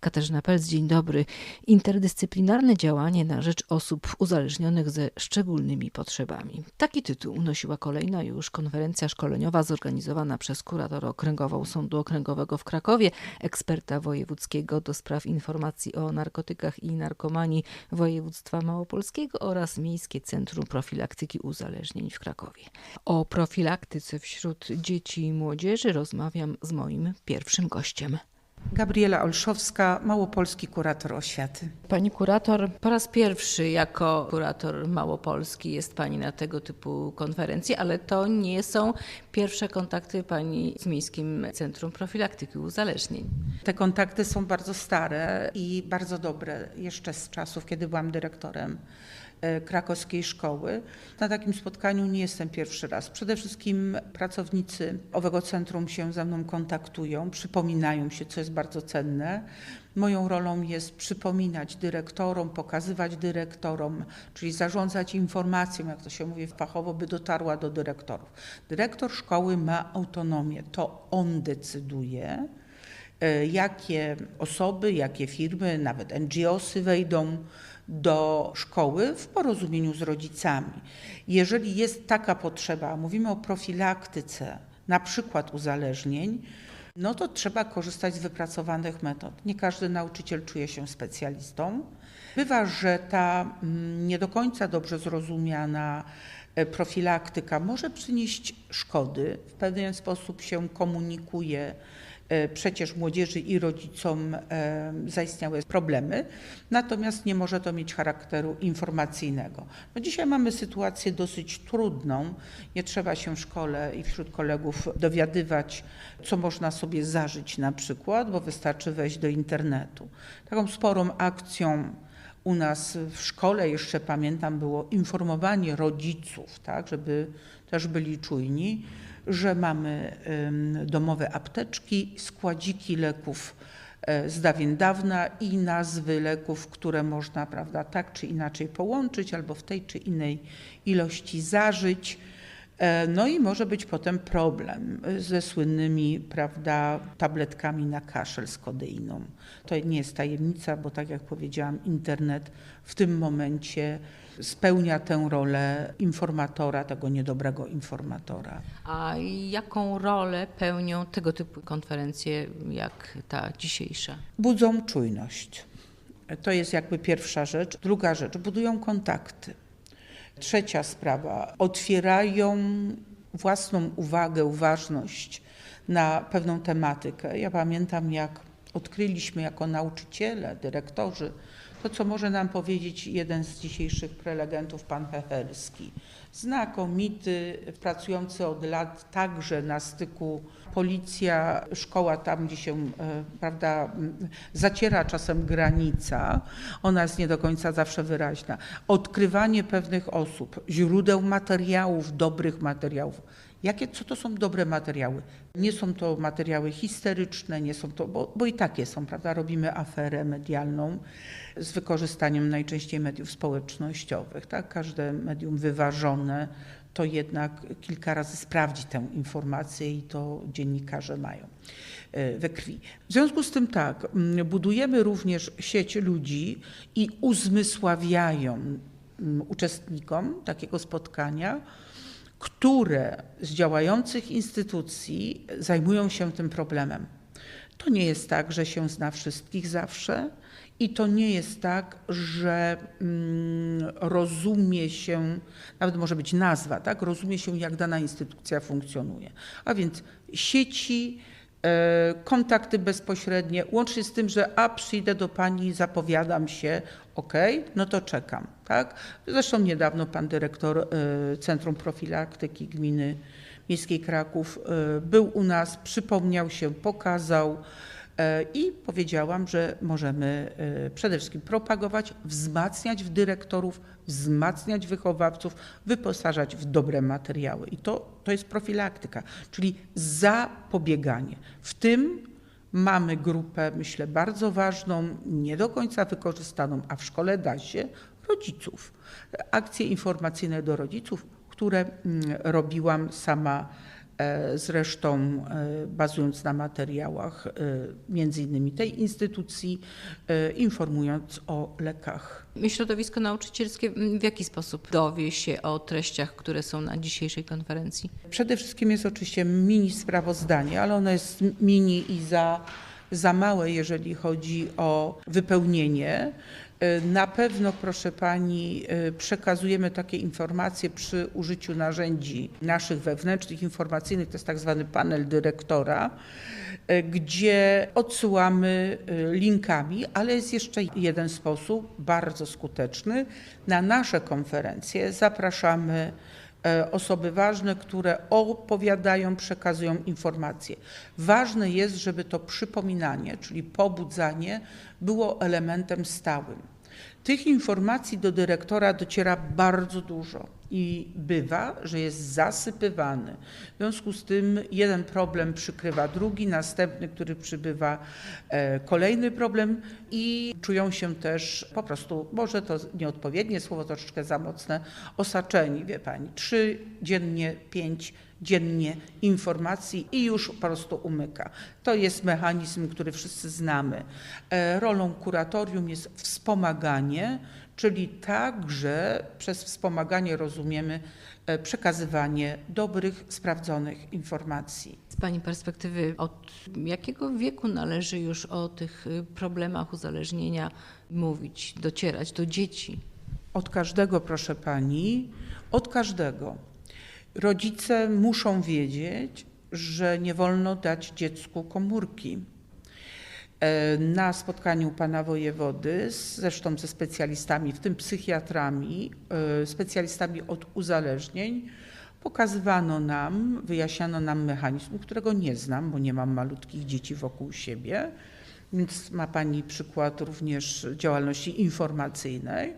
Katarzyna Pelc, dzień dobry. Interdyscyplinarne działanie na rzecz osób uzależnionych ze szczególnymi potrzebami. Taki tytuł unosiła kolejna już konferencja szkoleniowa zorganizowana przez kuratora okręgową Sądu Okręgowego w Krakowie, eksperta wojewódzkiego do spraw informacji o narkotykach i narkomanii województwa małopolskiego oraz Miejskie Centrum Profilaktyki Uzależnień w Krakowie. O profilaktyce wśród dzieci i młodzieży rozmawiam z moim pierwszym gościem. Gabriela Olszowska, Małopolski Kurator Oświaty. Pani kurator, po raz pierwszy jako kurator Małopolski jest Pani na tego typu konferencji, ale to nie są pierwsze kontakty Pani z Miejskim Centrum Profilaktyki Uzależnień. Te kontakty są bardzo stare i bardzo dobre, jeszcze z czasów, kiedy byłam dyrektorem krakowskiej szkoły. Na takim spotkaniu nie jestem pierwszy raz. Przede wszystkim pracownicy owego centrum się ze mną kontaktują, przypominają się, co jest bardzo cenne. Moją rolą jest przypominać dyrektorom, pokazywać dyrektorom, czyli zarządzać informacją, jak to się mówi fachowo, by dotarła do dyrektorów. Dyrektor szkoły ma autonomię, to on decyduje, e, jakie osoby, jakie firmy, nawet NGOsy wejdą do szkoły w porozumieniu z rodzicami. Jeżeli jest taka potrzeba, mówimy o profilaktyce, na przykład uzależnień, no to trzeba korzystać z wypracowanych metod. Nie każdy nauczyciel czuje się specjalistą. Bywa, że ta mm, nie do końca dobrze zrozumiana e, profilaktyka może przynieść szkody, w pewien sposób się komunikuje e, przecież młodzieży i rodzicom e, zaistniałe problemy, natomiast nie może to mieć charakteru informacyjnego. No dzisiaj mamy sytuację dosyć trudną. Nie trzeba się w szkole i wśród kolegów dowiadywać, co można sobie zażyć na przykład, bo wystarczy wejść do internetu. Taką sporą akcją u nas w szkole jeszcze pamiętam było informowanie rodziców, tak, żeby też byli czujni, że mamy domowe apteczki, składziki leków e, z dawien dawna i nazwy leków, które można prawda, tak czy inaczej połączyć albo w tej czy innej ilości zażyć. E, No i może być potem problem ze słynnymi prawda, tabletkami na kaszel z kodeiną. To nie jest tajemnica, bo tak jak powiedziałam, internet w tym momencie spełnia tę rolę informatora, tego niedobrego informatora. A jaką rolę pełnią tego typu konferencje jak ta dzisiejsza? Budzą czujność. To jest jakby pierwsza rzecz. Druga rzecz, budują kontakty. Trzecia sprawa, otwierają własną uwagę, uważność na pewną tematykę. Ja pamiętam, jak odkryliśmy jako nauczyciele, dyrektorzy, to co może nam powiedzieć jeden z dzisiejszych prelegentów, pan Hechelski. Znakomity, pracujący od lat także na styku policja, szkoła tam, gdzie się e, prawda, zaciera czasem granica, ona jest nie do końca zawsze wyraźna. Odkrywanie pewnych osób, źródeł materiałów, dobrych materiałów. Jakie, co to są dobre materiały? Nie są to materiały histeryczne, nie są to, bo, bo i takie są, prawda? Robimy aferę medialną z wykorzystaniem najczęściej mediów społecznościowych. Tak? Każde medium wyważone to jednak kilka razy sprawdzi tę informację i to dziennikarze mają e, we krwi. W związku z tym tak, budujemy również sieć ludzi i uzmysławiają uczestnikom takiego spotkania, które z działających instytucji zajmują się tym problemem. To nie jest tak, że się zna wszystkich zawsze i to nie jest tak, że mm, rozumie się, nawet może być nazwa, tak? rozumie się, jak dana instytucja funkcjonuje. A więc sieci, e, kontakty bezpośrednie, łącznie z tym, że a przyjdę do pani, zapowiadam się, ok, no to czekam. Tak? Zresztą niedawno pan dyrektor e, Centrum Profilaktyki Gminy Miejskiej Kraków e, był u nas, przypomniał się, pokazał e, i powiedziałam, że możemy przede wszystkim propagować, wzmacniać w dyrektorów, wzmacniać wychowawców, wyposażać w dobre materiały. I to, to jest profilaktyka, czyli zapobieganie. W tym mamy grupę, myślę, bardzo ważną, nie do końca wykorzystaną, a w szkole da się, rodziców. Akcje informacyjne do rodziców, które mm, robiłam sama zresztą e, bazując na materiałach e, między innymi tej instytucji, e, informując o lekach. Środowisko nauczycielskie w jaki sposób dowie się o treściach, które są na dzisiejszej konferencji? Przede wszystkim jest oczywiście mini sprawozdanie, ale ono jest mini i za, za małe, jeżeli chodzi o wypełnienie. Y, Na pewno, proszę Pani, y, przekazujemy takie informacje przy użyciu narzędzi naszych wewnętrznych, informacyjnych, to jest tak zwany panel dyrektora, y, gdzie odsyłamy linkami, ale jest jeszcze jeden sposób bardzo skuteczny. Na nasze konferencje zapraszamy osoby ważne, które opowiadają, przekazują informacje. Ważne jest, żeby to przypominanie, czyli pobudzanie, było elementem stałym. Tych informacji do dyrektora dociera bardzo dużo i bywa, że jest zasypywany. W związku z tym jeden problem przykrywa drugi, następny, który przybywa, e, kolejny problem i czują się też po prostu, może to nieodpowiednie słowo, troszeczkę za mocne, osaczeni, wie pani, trzy dziennie, pięć dziennie informacji i już po prostu umyka. To jest mechanizm, który wszyscy znamy. E, Rolą kuratorium jest wspomaganie, czyli także przez wspomaganie rozumiemy e, przekazywanie dobrych, sprawdzonych informacji. Z Pani perspektywy, od jakiego wieku należy już o tych y, problemach uzależnienia mówić, docierać do dzieci? Od każdego, proszę pani, od każdego. Rodzice muszą wiedzieć, że nie wolno dać dziecku komórki. E, Na spotkaniu pana wojewody, zresztą ze specjalistami, w tym psychiatrami, e, specjalistami od uzależnień, pokazywano nam, wyjaśniano nam mechanizm, którego nie znam, bo nie mam malutkich dzieci wokół siebie, więc ma pani przykład również działalności informacyjnej.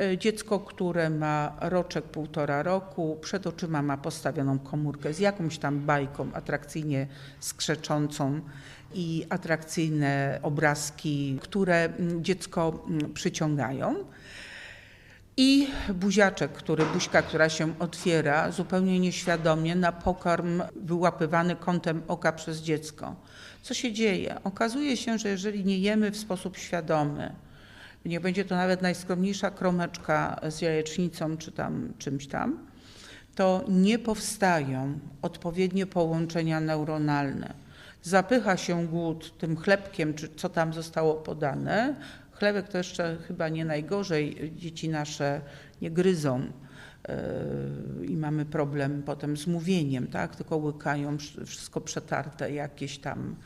E, Dziecko, które ma roczek, półtora roku, przed oczyma ma postawioną komórkę z jakąś tam bajką atrakcyjnie skrzeczącą i atrakcyjne obrazki, które mm, dziecko mm, przyciągają. I buziaczek, który, buźka, która się otwiera zupełnie nieświadomie na pokarm wyłapywany kątem oka przez dziecko. Co się dzieje? Okazuje się, że jeżeli nie jemy w sposób świadomy, nie będzie to nawet najskromniejsza kromeczka z jajecznicą czy tam czymś tam, to nie powstają odpowiednie połączenia neuronalne. Zapycha się głód tym chlebkiem, czy co tam zostało podane. Chlebek to jeszcze chyba nie najgorzej, dzieci nasze nie gryzą yy, i mamy problem potem z mówieniem, tak? tylko łykają wsz- wszystko przetarte, jakieś tam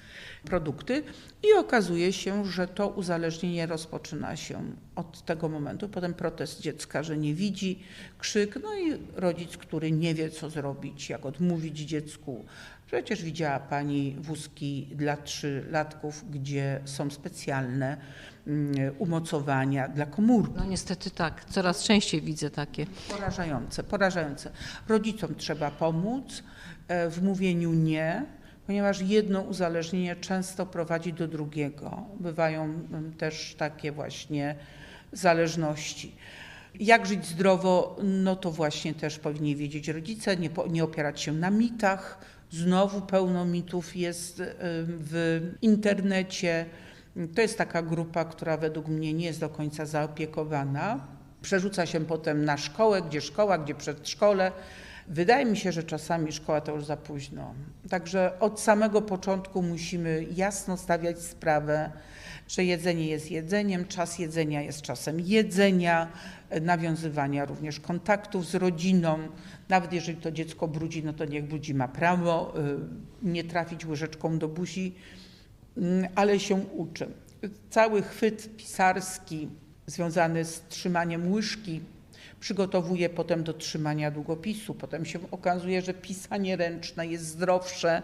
produkty i okazuje się, że to uzależnienie rozpoczyna się od tego momentu. Potem protest dziecka, że nie widzi, krzyk, no i rodzic, który nie wie, co zrobić, jak odmówić dziecku. Przecież widziała Pani wózki dla trzylatków, gdzie są specjalne mm, umocowania dla komórki. No niestety tak, coraz częściej widzę takie. Porażające, porażające. Rodzicom trzeba pomóc e, w mówieniu nie, ponieważ jedno uzależnienie często prowadzi do drugiego. Bywają mm, też takie właśnie zależności. Jak żyć zdrowo, no to właśnie też powinni wiedzieć rodzice, nie, nie opierać się na mitach. Znowu pełno mitów jest e, w internecie. To jest taka grupa, która według mnie nie jest do końca zaopiekowana. Przerzuca się potem na szkołę, gdzie szkoła, gdzie przedszkole. Wydaje mi się, że czasami szkoła to już za późno. Także od samego początku musimy jasno stawiać sprawę, że jedzenie jest jedzeniem, czas jedzenia jest czasem jedzenia, nawiązywania również kontaktów z rodziną. Nawet jeżeli to dziecko brudzi, no to niech brudzi ma prawo y, nie trafić łyżeczką do buzi, Mm, ale się uczy. Cały chwyt pisarski związany z trzymaniem łyżki przygotowuje potem do trzymania długopisu. Potem się okazuje, że pisanie ręczne jest zdrowsze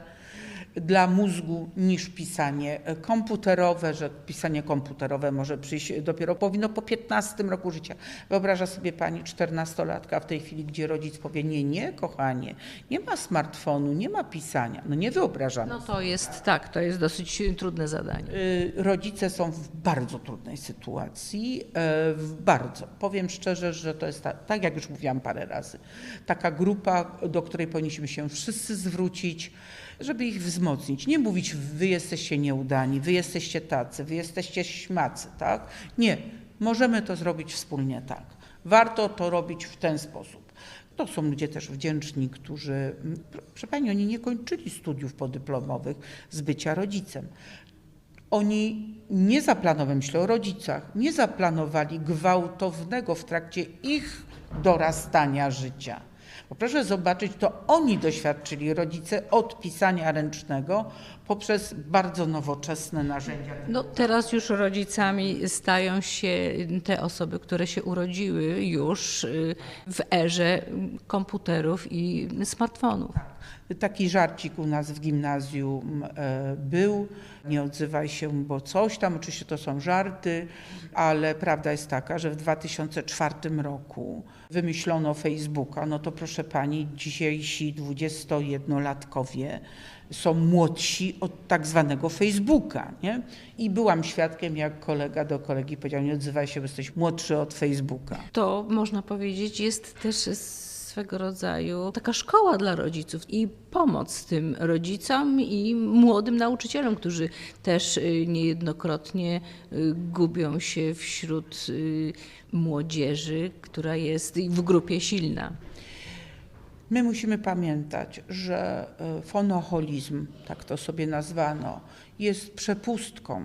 dla mózgu niż pisanie komputerowe, że pisanie komputerowe może przyjść dopiero powinno po 15 roku życia. Wyobraża sobie pani 14-latka w tej chwili, gdzie rodzic powie nie, nie kochanie, nie ma smartfonu, nie ma pisania. No nie wyobrażamy. No to jest tak, to jest dosyć trudne zadanie. Y, Rodzice są w bardzo trudnej sytuacji, e, w bardzo. Powiem szczerze, że to jest tak, tak jak już mówiłam parę razy, taka grupa, do której powinniśmy się wszyscy zwrócić, żeby ich wzmocnić. Nie mówić, wy jesteście nieudani, wy jesteście tacy, wy jesteście śmacy, tak? Nie, możemy to zrobić wspólnie tak. Warto to robić w ten sposób. To są ludzie też wdzięczni, którzy, proszę Pani, oni nie kończyli studiów podyplomowych z bycia rodzicem. Oni nie zaplanowali, myślę o rodzicach, nie zaplanowali gwałtownego w trakcie ich dorastania życia. Proszę zobaczyć, to oni doświadczyli, rodzice, od pisania ręcznego poprzez bardzo nowoczesne narzędzia. No teraz już rodzicami stają się te osoby, które się urodziły już y, w erze komputerów i smartfonów. Taki żarcik u nas w gimnazjum e, był. Nie odzywaj się, bo coś tam. Oczywiście to są żarty, ale prawda jest taka, że w 2004 roku wymyślono Facebooka. No to proszę pani, dzisiejsi 21-latkowie są młodsi od tak zwanego Facebooka. Nie? I byłam świadkiem, jak kolega do kolegi powiedział: Nie odzywaj się, bo jesteś młodszy od Facebooka. To można powiedzieć jest też swego rodzaju taka szkoła dla rodziców i pomoc tym rodzicom i młodym nauczycielom, którzy też y, niejednokrotnie y, gubią się wśród y, młodzieży, która jest w grupie silna. My musimy pamiętać, że e, fonoholizm, tak to sobie nazwano, jest przepustką.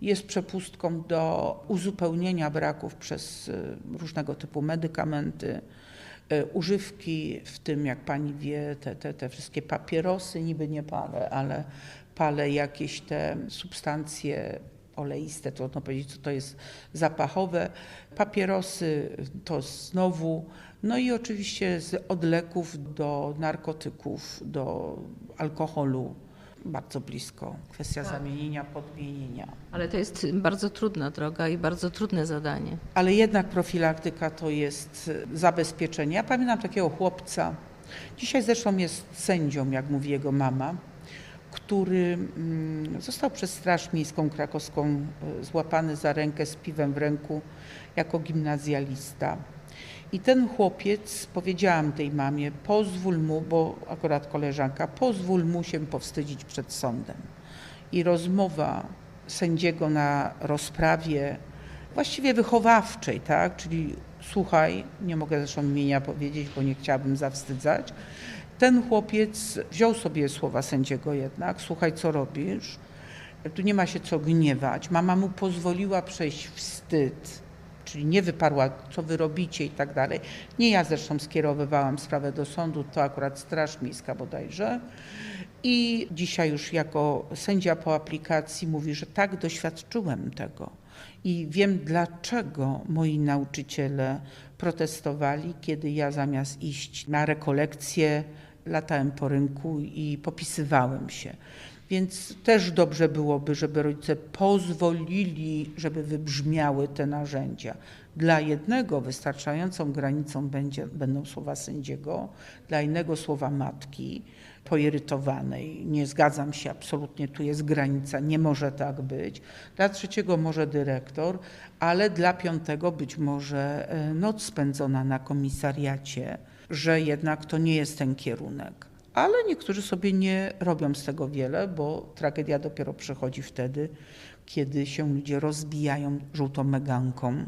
Jest przepustką do uzupełnienia braków przez e, różnego typu medykamenty, e, używki, w tym jak pani wie, te, te, te wszystkie papierosy, niby nie palę, ale palę jakieś te substancje oleiste, trudno powiedzieć, co to jest zapachowe. Papierosy to znowu, no i oczywiście z od leków do narkotyków, do alkoholu. Bardzo blisko. Kwestia zamienienia, podmienienia. Ale to jest bardzo trudna droga i bardzo trudne zadanie. Ale jednak profilaktyka to jest zabezpieczenie. Ja pamiętam takiego chłopca, dzisiaj zresztą jest sędzią, jak mówi jego mama, który mm, został przez Straż Miejską Krakowską e, złapany za rękę z piwem w ręku jako gimnazjalista. I ten chłopiec, powiedziałam tej mamie, pozwól mu, bo akurat koleżanka, pozwól mu się powstydzić przed sądem. I rozmowa sędziego na rozprawie, właściwie wychowawczej, tak? czyli słuchaj, nie mogę zresztą imienia powiedzieć, bo nie chciałabym zawstydzać, ten chłopiec wziął sobie słowa sędziego jednak, słuchaj, co robisz, tu nie ma się co gniewać. Mama mu pozwoliła przejść wstyd, czyli nie wyparła, co wy robicie i tak dalej. Nie ja zresztą skierowywałam sprawę do sądu, to akurat Straż Miejska bodajże. I dzisiaj już jako sędzia po aplikacji mówi, że tak, doświadczyłem tego. I wiem, dlaczego moi nauczyciele protestowali, kiedy ja zamiast iść na rekolekcje, latałem po rynku i popisywałem się. Więc też dobrze byłoby, żeby rodzice pozwolili, żeby wybrzmiały te narzędzia. Dla jednego wystarczającą granicą będzie, będą słowa sędziego, dla innego słowa matki poirytowanej. Nie zgadzam się absolutnie, tu jest granica, nie może tak być. Dla trzeciego może dyrektor, ale dla piątego być może e, noc spędzona na komisariacie, że jednak to nie jest ten kierunek. Ale niektórzy sobie nie robią z tego wiele, bo tragedia dopiero przychodzi wtedy, kiedy się ludzie rozbijają żółtą meganką.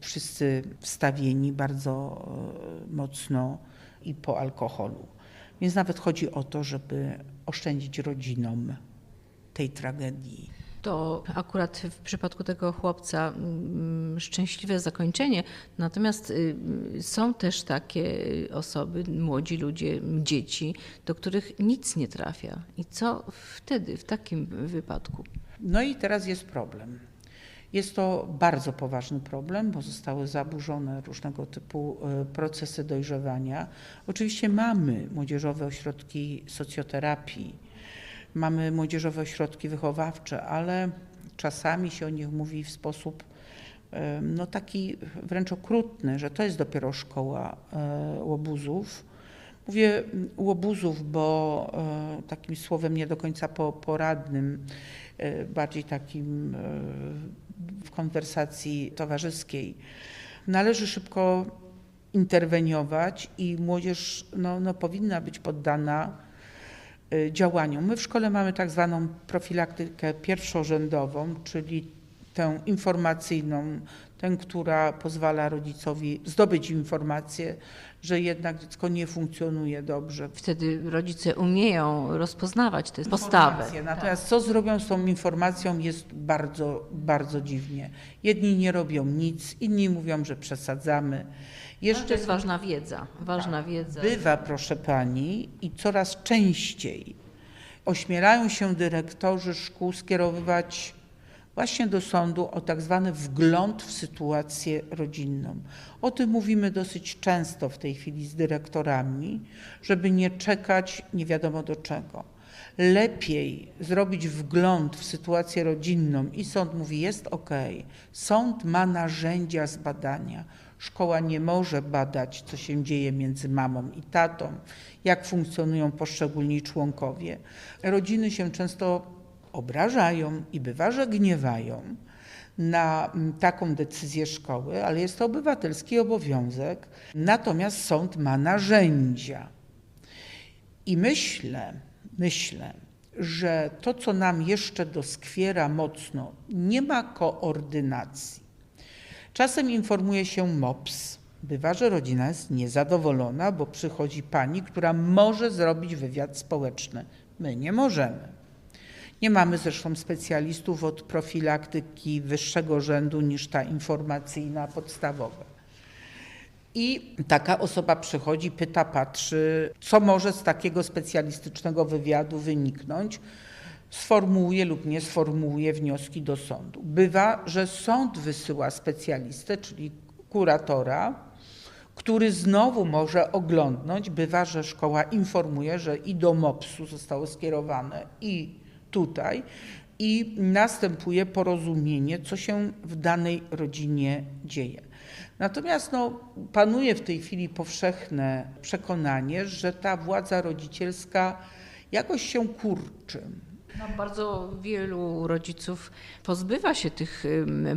Wszyscy wstawieni bardzo e, mocno i po alkoholu. Więc nawet chodzi o to, żeby oszczędzić rodzinom tej tragedii. To akurat w przypadku tego chłopca mm, szczęśliwe zakończenie. Natomiast y, są też takie osoby, młodzi ludzie, dzieci, do których nic nie trafia. I co wtedy, w takim wypadku? No i teraz jest problem. Jest to bardzo poważny problem, bo zostały zaburzone różnego typu e, procesy dojrzewania. Oczywiście mamy młodzieżowe ośrodki socjoterapii, mamy młodzieżowe ośrodki wychowawcze, ale czasami się o nich mówi w sposób e, no taki wręcz okrutny, że to jest dopiero szkoła e, łobuzów. Mówię łobuzów, bo e, takim słowem nie do końca poradnym, bardziej takim w konwersacji towarzyskiej. Należy szybko interweniować i młodzież no, no, powinna być poddana działaniom. My w szkole mamy tak zwaną profilaktykę pierwszorzędową, czyli tę informacyjną, tę, która pozwala rodzicowi zdobyć informację, że jednak dziecko nie funkcjonuje dobrze. Wtedy rodzice umieją rozpoznawać tę postawę. Natomiast co zrobią z tą informacją jest bardzo, bardzo dziwnie. Jedni nie robią nic, inni mówią, że przesadzamy. Jeszcze to jest ważna wiedza, ważna tak, wiedza. Bywa, proszę pani, i coraz częściej ośmielają się dyrektorzy szkół skierowywać właśnie do sądu o tak zwany wgląd w sytuację rodzinną. O tym mówimy dosyć często w tej chwili z dyrektorami, żeby nie czekać nie wiadomo do czego. Lepiej zrobić wgląd w sytuację rodzinną i sąd mówi jest ok. Sąd ma narzędzia zbadania. Szkoła nie może badać, co się dzieje między mamą i tatą, jak funkcjonują poszczególni członkowie. Rodziny się często obrażają i bywa, że gniewają na mm, taką decyzję szkoły, ale jest to obywatelski obowiązek. Natomiast sąd ma narzędzia. I myślę, myślę, że to, co nam jeszcze doskwiera mocno, nie ma koordynacji. Czasem informuje się MOPS. Bywa, że rodzina jest niezadowolona, bo przychodzi pani, która może zrobić wywiad społeczny. My nie możemy. Nie mamy zresztą specjalistów od profilaktyki wyższego rzędu niż ta informacyjna, podstawowa. I taka osoba przychodzi, pyta, patrzy, co może z takiego specjalistycznego wywiadu wyniknąć. Sformułuje lub nie sformułuje wnioski do sądu. Bywa, że sąd wysyła specjalistę, czyli kuratora, który znowu może oglądnąć. Bywa, że szkoła informuje, że i do MOPS-u zostało skierowane, i tutaj i następuje porozumienie, co się w danej rodzinie dzieje. Natomiast no, panuje w tej chwili powszechne przekonanie, że ta władza rodzicielska jakoś się kurczy. No, bardzo wielu rodziców pozbywa się tych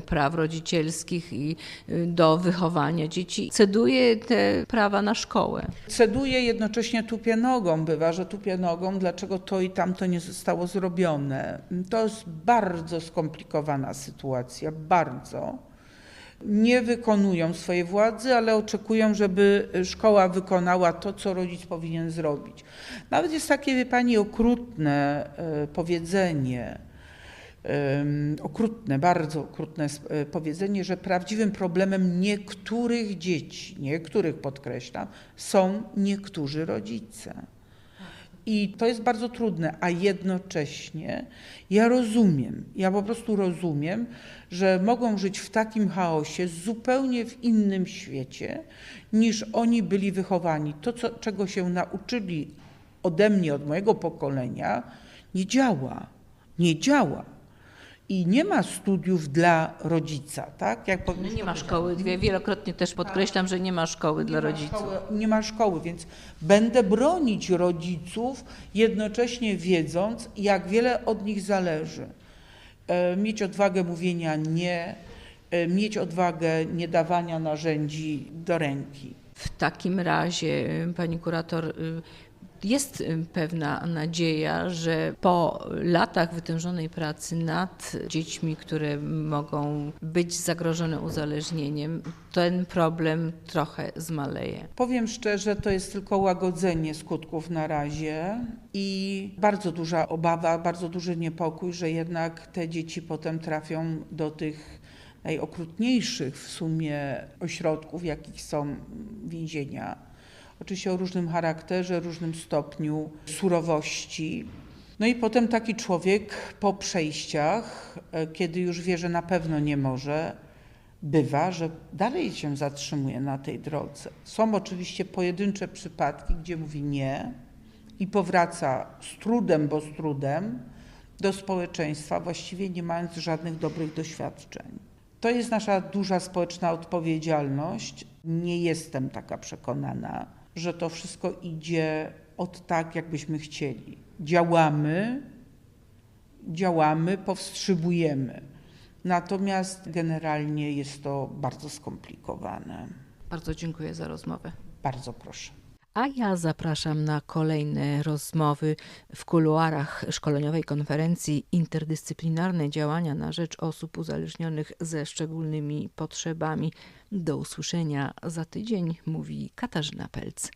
praw rodzicielskich i y, do wychowania dzieci, ceduje te prawa na szkołę. Ceduje jednocześnie tupie nogą, bywa, że tupie nogą, dlaczego to i tamto nie zostało zrobione. To jest bardzo skomplikowana sytuacja, bardzo nie wykonują swojej władzy, ale oczekują, żeby szkoła wykonała to, co rodzic powinien zrobić. Nawet jest takie, wie pani, okrutne e, powiedzenie, okrutne, bardzo okrutne e, powiedzenie, że prawdziwym problemem niektórych dzieci, niektórych podkreślam, są niektórzy rodzice. I to jest bardzo trudne, a jednocześnie ja rozumiem, ja po prostu rozumiem, że mogą żyć w takim chaosie, zupełnie w innym świecie, niż oni byli wychowani. To, co, czego się nauczyli ode mnie, od mojego pokolenia, nie działa. Nie działa i nie ma studiów dla rodzica, tak? Jak no nie ma szkoły. Wielokrotnie też podkreślam, że nie ma szkoły nie dla ma rodziców. Szkoły, nie ma szkoły, więc będę bronić rodziców, jednocześnie wiedząc, jak wiele od nich zależy. E, mieć odwagę mówienia nie, e, mieć odwagę nie dawania narzędzi do ręki. W takim razie, pani kurator, jest y, pewna nadzieja, że po latach wytężonej pracy nad dziećmi, które mogą być zagrożone uzależnieniem, ten problem trochę zmaleje. Powiem szczerze, to jest tylko łagodzenie skutków na razie i bardzo duża obawa, bardzo duży niepokój, że jednak te dzieci potem trafią do tych najokrutniejszych w sumie ośrodków, jakich są więzienia oczywiście o różnym charakterze, różnym stopniu surowości. No i potem taki człowiek po przejściach, e, kiedy już wie, że na pewno nie może, bywa, że dalej się zatrzymuje na tej drodze. Są oczywiście pojedyncze przypadki, gdzie mówi nie i powraca z trudem, bo z trudem do społeczeństwa, właściwie nie mając żadnych dobrych doświadczeń. To jest nasza duża społeczna odpowiedzialność. Nie jestem taka przekonana, że to wszystko idzie od tak, jakbyśmy chcieli. Działamy, działamy, powstrzymujemy. Natomiast generalnie jest to bardzo skomplikowane. Bardzo dziękuję za rozmowę. Bardzo proszę. A ja zapraszam na kolejne rozmowy w kuluarach szkoleniowej konferencji Interdyscyplinarne działania na rzecz osób uzależnionych ze szczególnymi potrzebami. Do usłyszenia za tydzień, mówi Katarzyna Pelc.